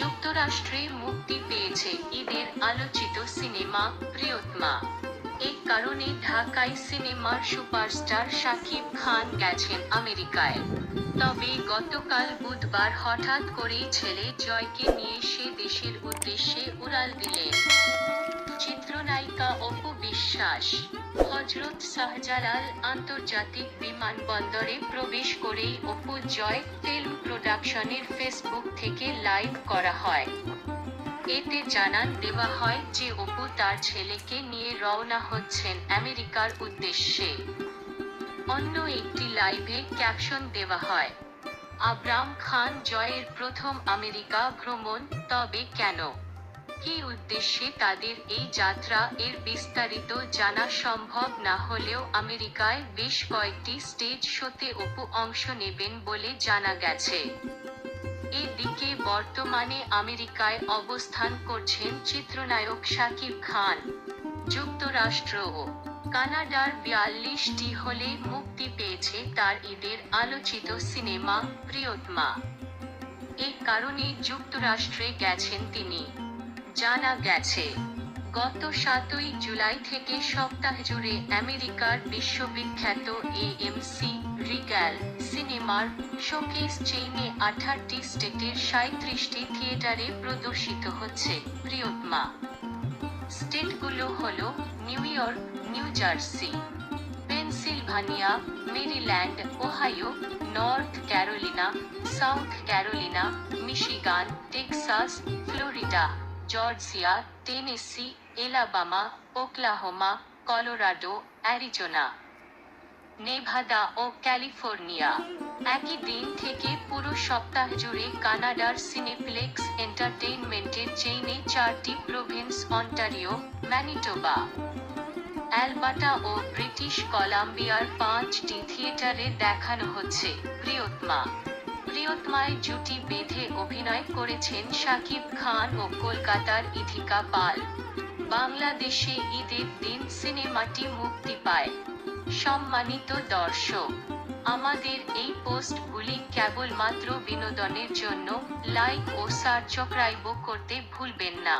যুক্তরাষ্ট্রে মুক্তি পেয়েছে ঈদের আলোচিত সিনেমা প্রিয়তমা। এই কারণে ঢাকায় সিনেমার সুপারস্টার শাকিব খান গেছেন আমেরিকায়। তবে গতকাল বুধবার হঠাৎ করেই ছেলে জয়কে নিয়ে সে দেশের উদ্দেশ্যে উড়াল দিলেন। চিত্রনায়িকা অপু বিশ্বাস হজরত শাহজালাল আন্তর্জাতিক বিমানবন্দরে প্রবেশ করেই অপু জয় ফিল্ম প্রোডাকশনের ফেসবুক থেকে লাইভ করা হয়। এতে জানান, দেওয়া হয় যে অপু তার ছেলেকে নিয়ে রওনা হচ্ছেন আমেরিকার উদ্দেশ্যে। অন্য একটি লাইভে ক্যাপশন দেওয়া হয়, আব্রাম খান জয়ের প্রথম আমেরিকা ভ্রমণ, তবে কেন? কি উদ্দেশ্যে তাদের এই যাত্রা এর বিস্তারিত জানা সম্ভব না হলেও আমেরিকায় বেশ কয়েকটি স্টেজ শোতে অপু অংশ নেবেন বলে জানা গেছে। এদিকে বর্তমানে আমেরিকায় অবস্থান করছেন চিত্রনায়ক শাকিব খান, যুক্তরাষ্ট্র ও কানাডার বিয়াল্লিশটি হলে মুক্তি পেয়েছে তার ঈদের আলোচিত সিনেমা প্রিয়তমা। এই কারণে যুক্তরাষ্ট্রে গেছেন তিনি। জানা গেছে, গত সাতই জুলাই থেকে সপ্তাহ জুড়ে আমেরিকার বিশ্ববিখ্যাত এএমসি রিগ্যাল সিনেমার শোকেস চেইনে আঠারটি স্টেটের সাঁত্রিশটি থিয়েটারে প্রদর্শিত হচ্ছে প্রিয়তমা। স্টেটগুলো হল New York, New Jersey, Pennsylvania, Maryland, Ohio, North Carolina, South Carolina, Michigan, Texas, Florida. Georgia, Tennessee, Alabama, Oklahoma, Colorado, Arizona, Nevada ও ক্যালিফোর্নিয়া। একই দিন থেকে পুরো সপ্তাহ জুড়ে কানাডার সিনেপ্লেক্স এন্টারটেইনমেন্টের চেইনে চারটি প্রভিন্স, অন্টারিও, ম্যানিটোবা অ্যালবাটা ও ব্রিটিশ কলাম্বিয়ার পাঁচটি থিয়েটারে দেখানো হচ্ছে। প্রিয়তমা প্রিয়তমায় জুটি বেঁধে অভিনয় করেছেন শাকিব খান ও কলকাতার ইথিকা পাল। বাংলাদেশে ঈদের দিন সিনেমাটি মুক্তি পায়। সম্মানিত দর্শক, আমাদের এই পোস্টগুলি কেবলমাত্র বিনোদনের জন্য লাইক ও সাবস্ক্রাইব করতে ভুলবেন না।